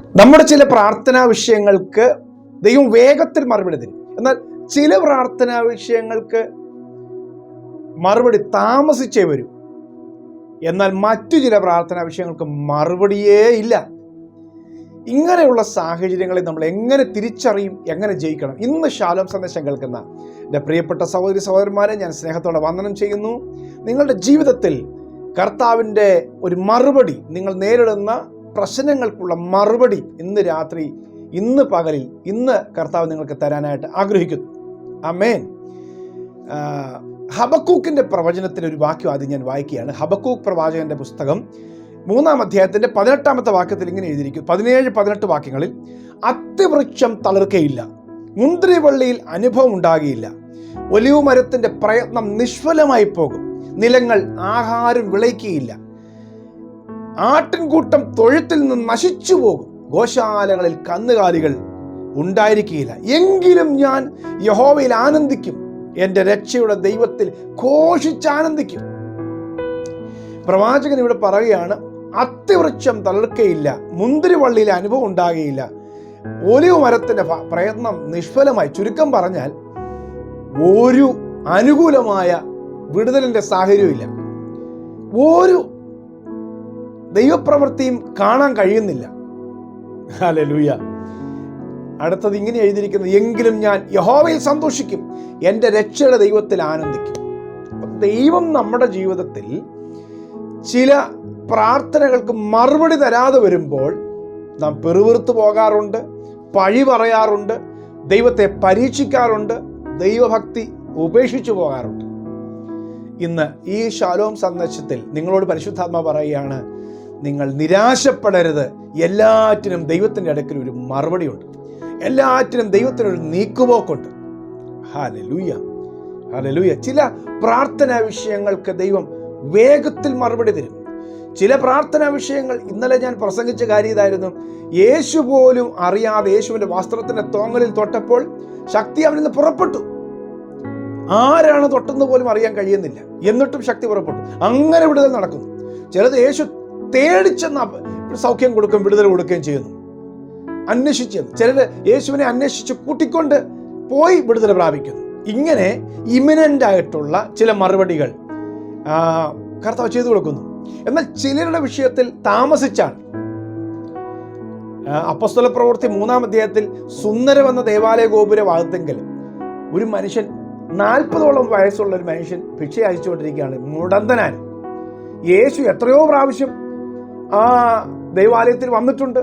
നമ്മുടെ ചില പ്രാർത്ഥനാ വിഷയങ്ങൾക്ക് ദൈവം വേഗത്തിൽ മറുപടി തരും. എന്നാൽ ചില പ്രാർത്ഥനാ വിഷയങ്ങൾക്ക് മറുപടി താമസിച്ചേ വരും. എന്നാൽ മറ്റു ചില പ്രാർത്ഥനാ വിഷയങ്ങൾക്ക് മറുപടിയേ ഇല്ല. ഇങ്ങനെയുള്ള സാഹചര്യങ്ങളെ നമ്മൾ എങ്ങനെ തിരിച്ചറിയും എങ്ങനെ ജയിക്കണം? ഇന്ന് ശാലോം സന്ദേശം കേൾക്കുന്ന എന്റെ പ്രിയപ്പെട്ട സഹോദരി സഹോദരന്മാരെ ഞാൻ സ്നേഹത്തോടെ വന്ദനം ചെയ്യുന്നു. നിങ്ങളുടെ ജീവിതത്തിൽ കർത്താവിന്റെ ഒരു മറുപടി നിങ്ങൾ നേരിടുന്ന പ്രശ്നങ്ങൾക്കുള്ള മറുപടി ഇന്ന് രാത്രി ഇന്ന് പകലിൽ ഇന്ന് കർത്താവ് നിങ്ങൾക്ക് തരാനായിട്ട് ആഗ്രഹിക്കുന്നു. അമേൻ ഹബക്കൂക്കിന്റെ പ്രവചനത്തിന്റെ ഒരു വാക്യം ആദ്യം ഞാൻ വായിക്കുകയാണ്. ഹബക്കൂക്ക് പ്രവാചകന്റെ പുസ്തകം മൂന്നാം അധ്യായത്തിന്റെ പതിനെട്ടാമത്തെ വാക്യത്തിൽ ഇങ്ങനെ എഴുതിയിരിക്കും പതിനേഴ് പതിനെട്ട് വാക്യങ്ങളിൽ അത്തിവൃക്ഷം തളിർക്കയില്ല മുന്തിരിവള്ളിയിൽ അനുഭവം ഉണ്ടാകുകയില്ല. ഒലിവ് മരത്തിന്റെ പ്രയത്നം നിഷ്ഫലമായി പോകും. നിലങ്ങൾ ആഹാരം വിളയിക്കുകയില്ല. ആട്ടിൻകൂട്ടം തൊഴുത്തിൽ നിന്ന് നശിച്ചു പോകും. ഗോശാലകളിൽ കന്നുകാലികൾ ഉണ്ടായിരിക്കുകയില്ല. എങ്കിലും ഞാൻ യഹോവയിൽ ആനന്ദിക്കും. എന്റെ രക്ഷയുടെ ദൈവത്തിൽ ഘോഷിച്ചാനന്ദിക്കും. പ്രവാചകൻ ഇവിടെ പറയുകയാണ് അത്തിവൃക്ഷം തളർക്കയില്ല മുന്തിരിവള്ളിയിൽ അനുഭവം ഉണ്ടാകുകയില്ല. ഒലിവ് മരത്തിന്റെ പ്രയത്നം നിഷ്ഫലമായി. ചുരുക്കം പറഞ്ഞാൽ ഒരു അനുകൂലമായ വിടുതലിന്റെ സാഹചര്യമില്ല ഒരു ദൈവപ്രവൃത്തിയും കാണാൻ കഴിയുന്നില്ല. ഹല്ലേലൂയ. അടുത്തത് ഇങ്ങനെ എഴുതിയിരിക്കുന്നത് എങ്കിലും ഞാൻ യഹോവയിൽ സന്തോഷിക്കും എന്റെ രക്ഷയുടെ ദൈവത്തിൽ ആനന്ദിക്കും. ദൈവം നമ്മുടെ ജീവിതത്തിൽ ചില പ്രാർത്ഥനകൾക്ക് മറുപടി തരാതെ വരുമ്പോൾ നാം പെറുവിറുത്ത് പോകാറുണ്ട് പഴി പറയാറുണ്ട് ദൈവത്തെ പരീക്ഷിക്കാറുണ്ട് ദൈവഭക്തി ഉപേക്ഷിച്ചു പോകാറുണ്ട്. ഇന്ന് ഈ ശാലോം സന്ദേശത്തിൽ നിങ്ങളോട് പരിശുദ്ധാത്മ പറയുകയാണ് നിങ്ങൾ നിരാശപ്പെടരുത്. എല്ലാറ്റിനും ദൈവത്തിന്റെ അടുക്കൽ ഒരു മറുപടിയുണ്ട്. എല്ലാറ്റിനും ദൈവത്തിനൊരു നീക്കുപോക്കുണ്ട്. ഹാലലൂയ ഹാലലൂയ ചില പ്രാർത്ഥനാ വിഷയങ്ങൾക്ക് ദൈവം വേഗത്തിൽ മറുപടി തരും. ചില പ്രാർത്ഥനാ വിഷയങ്ങൾ ഇന്നലെ ഞാൻ പ്രസംഗിച്ച കാര്യം ഇതായിരുന്നു. യേശു പോലും അറിയാതെ യേശുവിന്റെ വസ്ത്രത്തിന്റെ തോങ്ങലിൽ തൊട്ടപ്പോൾ ശക്തി അവനിൽ നിന്ന് പുറപ്പെട്ടു. ആരാണ് തൊട്ടെന്ന് പോലും അറിയാൻ കഴിയുന്നില്ല. എന്നിട്ടും ശക്തി പുറപ്പെട്ടു. അങ്ങനെ വിടുതൽ നടക്കുന്നു. ചിലത് യേശു തേടിച്ചെന്ന് സൗഖ്യം കൊടുക്കുകയും വിടുതൽ കൊടുക്കുകയും ചെയ്യുന്നു. അന്വേഷിച്ച് ചിലര് യേശുവിനെ അന്വേഷിച്ച് കൂട്ടിക്കൊണ്ട് പോയി വിടുതൽ പ്രാപിക്കുന്നു. ഇങ്ങനെ ഇമിനന്റ് ആയിട്ടുള്ള ചില മറുപടികൾ കർത്താവ് ചെയ്തു കൊടുക്കുന്നു. എന്നാൽ ചിലരുടെ വിഷയത്തിൽ താമസിച്ചാണ്. അപ്പസ്തല പ്രവൃത്തി മൂന്നാം അധ്യായത്തിൽ സുന്ദരമെന്ന ദേവാലയ ഗോപുര ഭാഗത്തെങ്കിൽ ഒരു മനുഷ്യൻ നാൽപ്പതോളം വയസ്സുള്ള ഒരു മനുഷ്യൻ ഭിക്ഷ അയച്ചുകൊണ്ടിരിക്കുകയാണ്. മുടന്തനാൻ യേശു എത്രയോ പ്രാവശ്യം ആ ദൈവാലയത്തിൽ വന്നിട്ടുണ്ട്.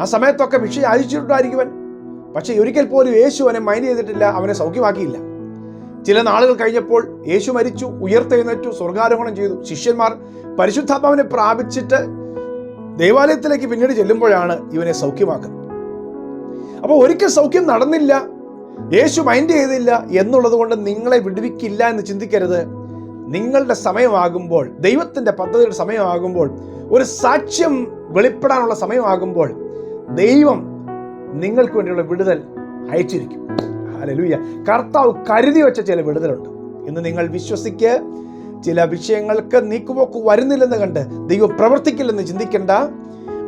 ആ സമയത്തൊക്കെ ഭിക്ഷ അയച്ചിട്ടുണ്ടായിരിക്കുവൻ പക്ഷേ ഒരിക്കൽ പോലും യേശു അവനെ മൈൻഡ് ചെയ്തിട്ടില്ല അവനെ സൗഖ്യമാക്കിയില്ല. ചില നാളുകൾ കഴിഞ്ഞപ്പോൾ യേശു മരിച്ചു ഉയർത്തെഴുന്നേറ്റു സ്വർഗാരോഹണം ചെയ്തു. ശിഷ്യന്മാർ പരിശുദ്ധാത്മാവിനെ പ്രാപിച്ചിട്ട് ദേവാലയത്തിലേക്ക് പിന്നീട് ചെല്ലുമ്പോഴാണ് ഇവനെ സൗഖ്യമാക്കുന്നത്. അപ്പോൾ ഒരിക്കൽ സൗഖ്യം നടന്നില്ല യേശു മൈൻഡ് ചെയ്തില്ല എന്നുള്ളത് കൊണ്ട് നിങ്ങളെ വിടുവിക്കില്ല എന്ന് ചിന്തിക്കരുത്. നിങ്ങളുടെ സമയമാകുമ്പോൾ ദൈവത്തിന്റെ പദ്ധതിയുടെ സമയമാകുമ്പോൾ ഒരു സാക്ഷ്യം വെളിപ്പെടാനുള്ള സമയമാകുമ്പോൾ ദൈവം നിങ്ങൾക്ക് വേണ്ടിയുള്ള വിടുതൽ അയച്ചിരിക്കും. ഹല്ലേലൂയ. കർത്താവ് കരുതി വെച്ച ചില വിടുതലുണ്ട്. ഇന്ന് നിങ്ങൾ വിശ്വസിക്ക് ചില വിഷയങ്ങൾക്ക് നീക്കുപോക്ക് വരുന്നില്ലെന്ന് കണ്ട് ദൈവം പ്രവർത്തിക്കില്ലെന്ന് ചിന്തിക്കേണ്ട.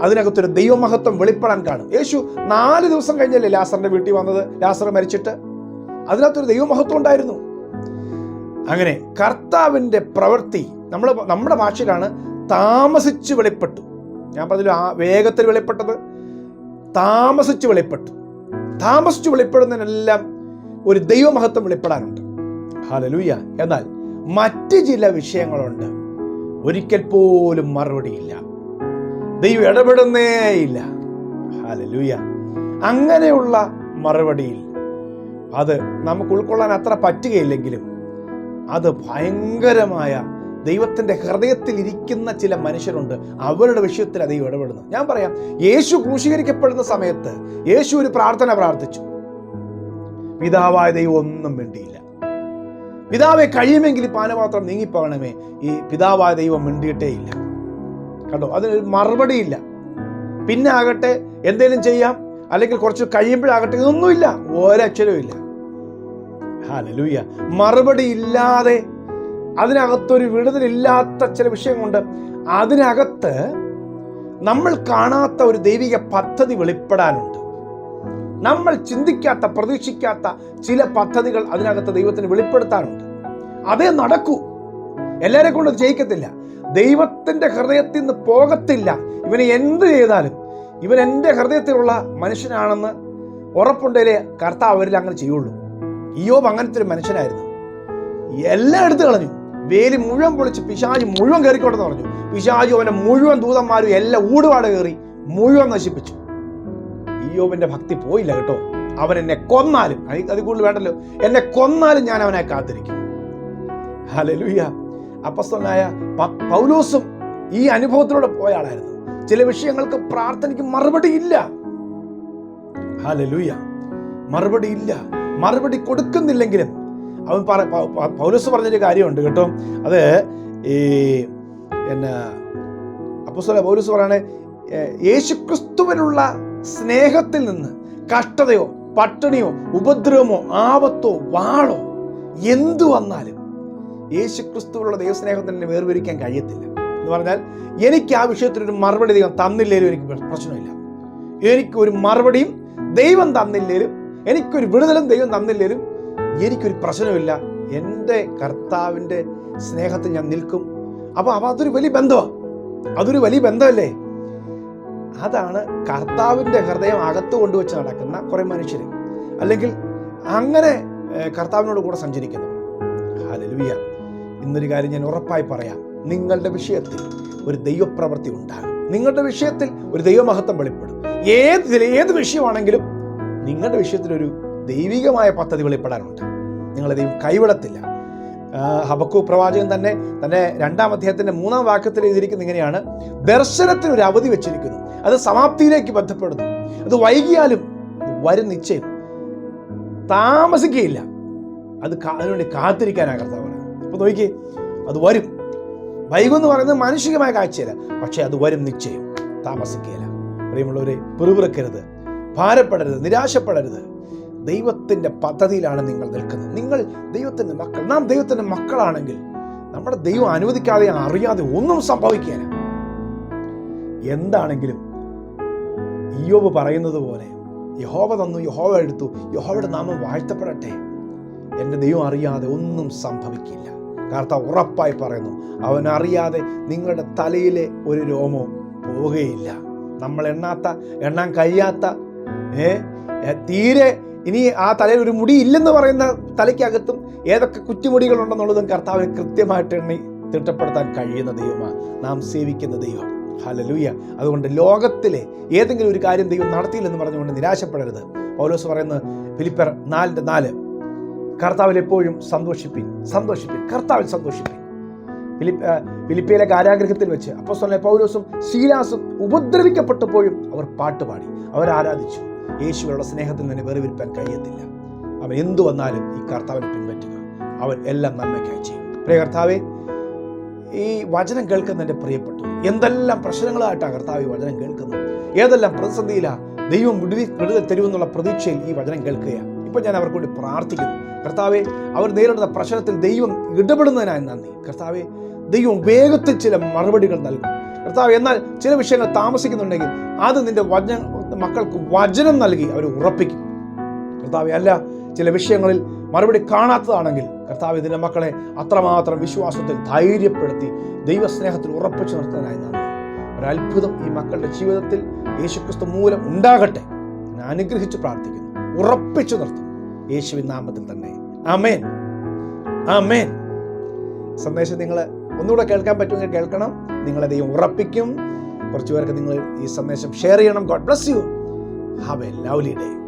അതിനകത്തൊരു ദൈവമഹത്വം വെളിപ്പെടാൻ കാണും. യേശു നാല് ദിവസം കഴിഞ്ഞല്ലേ ലാസറിന്റെ വീട്ടിൽ വന്നത്? ലാസർ മരിച്ചിട്ട്. അതിനകത്തൊരു ദൈവമഹത്വം ഉണ്ടായിരുന്നു. അങ്ങനെ കർത്താവിന്റെ പ്രവൃത്തി നമ്മൾ നമ്മുടെ ഭാഷയിലാണ് താമസിച്ച് വെളിപ്പെട്ടു. ഞാൻ പറഞ്ഞില്ല ആ വേഗത്തിൽ വെളിപ്പെട്ടത്? താമസിച്ച് വെളിപ്പെട്ടു. താമസിച്ച് വെളിപ്പെടുന്നതിനെല്ലാം ഒരു ദൈവമഹത്വം വെളിപ്പെടാനുണ്ട്. ഹാലലൂയ എന്നാൽ മറ്റ് ചില വിഷയങ്ങളുണ്ട്. ഒരിക്കൽ പോലും മറുപടിയില്ല. ദൈവം ഇടപെടുന്നേയില്ല ഹാലലൂയ അങ്ങനെയുള്ള മറുപടിയിൽ അത് നമുക്ക് ഉൾക്കൊള്ളാൻ അത്ര പറ്റുകയില്ലെങ്കിലും അത് ഭയങ്കരമായ ദൈവത്തിന്റെ ഹൃദയത്തിൽ ഇരിക്കുന്ന ചില മനുഷ്യരുണ്ട്. അവരുടെ വിഷയത്തിൽ ദൈവം ഇടപെടുന്നു. ഞാൻ പറയാം യേശു ക്രൂശീകരിക്കപ്പെടുന്ന സമയത്ത് യേശു ഒരു പ്രാർത്ഥന പ്രാർത്ഥിച്ചു. പിതാവായ ദൈവം ഒന്നും മിണ്ടിയില്ല. പിതാവെ കഴിയുമെങ്കിൽ ഈ പാനപാത്രം നീങ്ങിപ്പോകണമേ. ഈ പിതാവായ ദൈവം മിണ്ടിയിട്ടേ ഇല്ല. കണ്ടോ? അതിനൊരു മറുപടിയില്ല പിന്നെ ആകട്ടെ എന്തേലും ചെയ്യാം. അല്ലെങ്കിൽ കുറച്ച് കഴിയുമ്പോഴാകട്ടെ ഇതൊന്നുമില്ല. ഒരക്ഷരവും ഇല്ല. ഹാലലൂയ മറുപടി ഇല്ലാതെ അതിനകത്തൊരു വിടുതലില്ലാത്ത ചില വിഷയമുണ്ട് അതിനകത്ത് നമ്മൾ കാണാത്ത ഒരു ദൈവിക പദ്ധതി വെളിപ്പെടാനുണ്ട്. നമ്മൾ ചിന്തിക്കാത്ത പ്രതീക്ഷിക്കാത്ത ചില പദ്ധതികൾ അതിനകത്ത് ദൈവത്തിന് വെളിപ്പെടുത്താനുണ്ട്. അതേ നടക്കൂ. എല്ലാരെ കൊണ്ട് ജയിക്കത്തില്ല. ദൈവത്തിന്റെ ഹൃദയത്തിൽ നിന്ന് പോകത്തില്ല. ഇവന് എന്ത് ചെയ്താലും. ഇവൻ എന്റെ ഹൃദയത്തിലുള്ള മനുഷ്യനാണെന്ന് ഉറപ്പുണ്ടേലേ കർത്താവ് അവരിൽ അങ്ങനെ ചെയ്യുള്ളൂ. ഇയോബ് അങ്ങനത്തെ ഒരു മനുഷ്യനായിരുന്നു. എല്ലാം എടുത്തു കളഞ്ഞു. വേലി മുഴുവൻ പൊളിച്ച് പിശാജ് മുഴുവൻ കയറിക്കോട്ടെന്ന് പറഞ്ഞു. പിശാജു അവന്റെ മുഴുവൻ ദൂതന്മാരും എല്ലാം ഊടുപാട് കയറി മുഴുവൻ നശിപ്പിച്ചു. അയ്യോബിന്റെ ഭക്തി പോയില്ല കേട്ടോ. അവൻ എന്നെ കൊന്നാലും അത് കൂടുതൽ വേണ്ടല്ലോ. എന്നെ കൊന്നാലും ഞാൻ അവനെ കാത്തിരിക്കും. ഹലലുയ്യ അപ്പസ്തനായ പൗലോസും ഈ അനുഭവത്തിലൂടെ പോയ ആളായിരുന്നു. ചില വിഷയങ്ങൾക്ക് പ്രാർത്ഥനയ്ക്ക് മറുപടി ഇല്ല. ഹലലുയ്യ മറുപടി ഇല്ല. മറുപടി കൊടുക്കുന്നില്ലെങ്കിലും അവൻ പറ പൗലസ് പറഞ്ഞൊരു കാര്യമുണ്ട് കേട്ടോ. അത് ഈ എന്നാ അപ്പുസ്വല പൗലസ് പറയണേ യേശുക്രിസ്തുവിനുള്ള സ്നേഹത്തിൽ നിന്ന് കഷ്ടതയോ പട്ടിണിയോ ഉപദ്രവമോ ആപത്തോ വാളോ എന്തു വന്നാലും യേശുക്രിസ്തുവിലുള്ള ദൈവസ്നേഹത്തിന് വേർതിരിക്കാൻ കഴിയത്തില്ല. എന്ന് പറഞ്ഞാൽ എനിക്ക് ആ വിഷയത്തിൽ ഒരു മറുപടി ദൈവം തന്നില്ലേലും എനിക്ക് പ്രശ്നമില്ല. എനിക്കൊരു മറുപടിയും ദൈവം തന്നില്ലേലും എനിക്കൊരു വിടുതലും ദൈവം തന്നില്ലേലും എനിക്കൊരു പ്രശ്നമില്ല. എന്റെ കർത്താവിന്റെ സ്നേഹത്തിൽ ഞാൻ നിൽക്കും. അപ്പോൾ അപ്പോൾ അതൊരു വലിയ ബന്ധമാണ് അതൊരു വലിയ ബന്ധമല്ലേ? അതാണ് കർത്താവിന്റെ ഹൃദയം അകത്ത് കൊണ്ടുവച്ച് നടക്കുന്ന കുറേ മനുഷ്യർ അല്ലെങ്കിൽ അങ്ങനെ കർത്താവിനോട് കൂടെ സഞ്ചരിക്കുന്നു. ഹല്ലേലൂയ. ഇന്നൊരു കാര്യം ഞാൻ ഉറപ്പായി പറയാം. നിങ്ങളുടെ വിഷയത്തിൽ ഒരു ദൈവപ്രവൃത്തി ഉണ്ടാകും നിങ്ങളുടെ വിഷയത്തിൽ ഒരു ദൈവമഹത്വം വെളിപ്പെടും. ഏത് ഏത് വിഷയമാണെങ്കിലും നിങ്ങളുടെ വിഷയത്തിൽ ഒരു ദൈവികമായ പദ്ധതി വെളിപ്പെടാനുണ്ട് നിങ്ങളെ ദൈവം കൈവിടത്തില്ല ഹബക്കു പ്രവാചകൻ തന്നെ തന്നെ രണ്ടാം അദ്ദേഹത്തിന്റെ മൂന്നാം വാക്യത്തിൽ എഴുതിയിരിക്കുന്നത് ഇങ്ങനെയാണ്. ദർശനത്തിന് ഒരു അവധി വെച്ചിരിക്കുന്നു. അത് സമാപ്തിയിലേക്ക് ബന്ധപ്പെടുന്നു. അത് വൈകിയാലും വരും നിശ്ചയം. താമസിക്കുകയില്ല. അത് അതിനുവേണ്ടി കാത്തിരിക്കാനാണ് കർത്താവ് നോക്കി അത് വരും. വൈകും എന്ന് പറയുന്നത് മാനുഷികമായ കാഴ്ചയല്ല. പക്ഷേ അത് വരും നിശ്ചയം. താമസിക്കുകയില്ല. പ്രിയമുള്ളവരെ പിറുപിറുക്കരുത്. ഭാരപ്പെടരുത്. നിരാശപ്പെടരുത്. ദൈവത്തിന്റെ പദ്ധതിയിലാണ് നിങ്ങൾ നിൽക്കുന്നത്. നിങ്ങൾ ദൈവത്തിന്റെ മക്കൾ നാം ദൈവത്തിന്റെ മക്കളാണെങ്കിൽ നമ്മുടെ ദൈവം അനുവദിക്കാതെ അറിയാതെ ഒന്നും സംഭവിക്കാൻ എന്താണെങ്കിലും ഇയോബ് പറയുന്നത് പോലെ യഹോവ തന്നു യഹോവ എടുത്തു യഹോവയുടെ നാമം വാഴ്ത്തപ്പെടട്ടെ. എന്റെ ദൈവം അറിയാതെ ഒന്നും സംഭവിക്കില്ല. കാർത്ത ഉറപ്പായി പറയുന്നു അവൻ അറിയാതെ നിങ്ങളുടെ തലയിലെ ഒരു രോമവും പോവുകയില്ല. നമ്മൾ എണ്ണാത്ത എണ്ണാൻ കഴിയാത്ത ഏ തീരെ ഇനി ആ തലയിൽ ഒരു മുടി ഇല്ലെന്ന് പറയുന്ന തലയ്ക്കകത്തും ഏതൊക്കെ കുറ്റിമുടികളുണ്ടെന്നുള്ളതും കർത്താവിന് കൃത്യമായിട്ട് എണ്ണി തിട്ടപ്പെടുത്താൻ കഴിയുന്ന ദൈവമാണ് നാം സേവിക്കുന്ന ദൈവം. ഹലലൂയ അതുകൊണ്ട് ലോകത്തിലെ ഏതെങ്കിലും ഒരു കാര്യം ദൈവം നടത്തിയില്ലെന്ന് പറഞ്ഞുകൊണ്ട് നിരാശപ്പെടരുത്. പൗലോസ് പറയുന്നത് ഫിലിപ്പർ നാലിന്റെ നാല് കർത്താവിൽ എപ്പോഴും സന്തോഷിപ്പിൻ സന്തോഷിപ്പിൻ കർത്താവിൽ സന്തോഷിപ്പിൻ. ഫിലിപ്പ് ഫിലിപ്പയിലെ കാരാഗ്രഹത്തിൽ വെച്ച് അപ്പോസ്തലനായ പൗലോസും ശീലാസും ഉപദ്രവിക്കപ്പെട്ടപ്പോഴും അവർ പാട്ടുപാടി അവർ ആരാധിച്ചു യേശുവിനുള്ള സ്നേഹത്തിൽ നിന്ന് വേർതിരിപ്പാൻ കഴിയത്തില്ല. അവൻ എന്തു വന്നാലും ഈ കർത്താവിനെ പിൻപറ്റുക. അവൻ എല്ലാം നന്മയ്ക്കായി ചെയ്യും. പ്രിയ കർത്താവെ ഈ വചനം കേൾക്കുന്ന എന്റെ പ്രിയപ്പെട്ടു എന്തെല്ലാം പ്രശ്നങ്ങളായിട്ടാണ് കർത്താവ് ഈ വചനം കേൾക്കുന്നത്? ഏതെല്ലാം പ്രതിസന്ധിയിലാണ് ദൈവം വിടുതി വിടുതൽ തരുമെന്നുള്ള പ്രതീക്ഷയിൽ ഈ വചനം കേൾക്കുകയാണ്. ഇപ്പം ഞാൻ അവർക്ക് വേണ്ടി പ്രാർത്ഥിക്കുന്നു. കർത്താവെ അവർ നേരിടുന്ന പ്രശ്നത്തിൽ ദൈവം ഇടപെടുന്നതിനായി നന്ദി. കർത്താവെ ദൈവം വേഗത്തിൽ ചില മറുപടികൾ നൽകും. കർത്താവ് എന്നാൽ ചില വിഷയങ്ങൾ താമസിക്കുന്നുണ്ടെങ്കിൽ അത് നിന്റെ വചന മക്കൾക്ക് വചനം നൽകി അവർ ഉറപ്പിക്കും. കർത്താവ് അല്ല ചില വിഷയങ്ങളിൽ മറുപടി കാണാത്തതാണെങ്കിൽ കർത്താവ് ഇതിന്റെ മക്കളെ അത്രമാത്രം വിശ്വാസത്തിൽ ധൈര്യപ്പെടുത്തി ദൈവസ്നേഹത്തിൽ ഉറപ്പിച്ചു നിർത്താനായി നന്ദി ഒരത്ഭുതം ഈ മക്കളുടെ ജീവിതത്തിൽ യേശുക്രിസ്തു മൂലം ഉണ്ടാകട്ടെ ഞാൻ അനുഗ്രഹിച്ച് പ്രാർത്ഥിക്കുന്നു. ഉറപ്പിച്ചു നിർത്തും യേശുവിൻ നാമത്തിൽ തന്നെ. അമേൻ അമേൻ സന്ദേശം നിങ്ങൾ ഒന്നുകൂടെ കേൾക്കാൻ പറ്റുമെങ്കിൽ കേൾക്കണം. നിങ്ങളെ ദൈവം ഉറപ്പിക്കും. കുറച്ചു പേർക്ക് നിങ്ങൾ ഈ സന്ദേശം ഷെയർ ചെയ്യണം. God bless you have a lovely day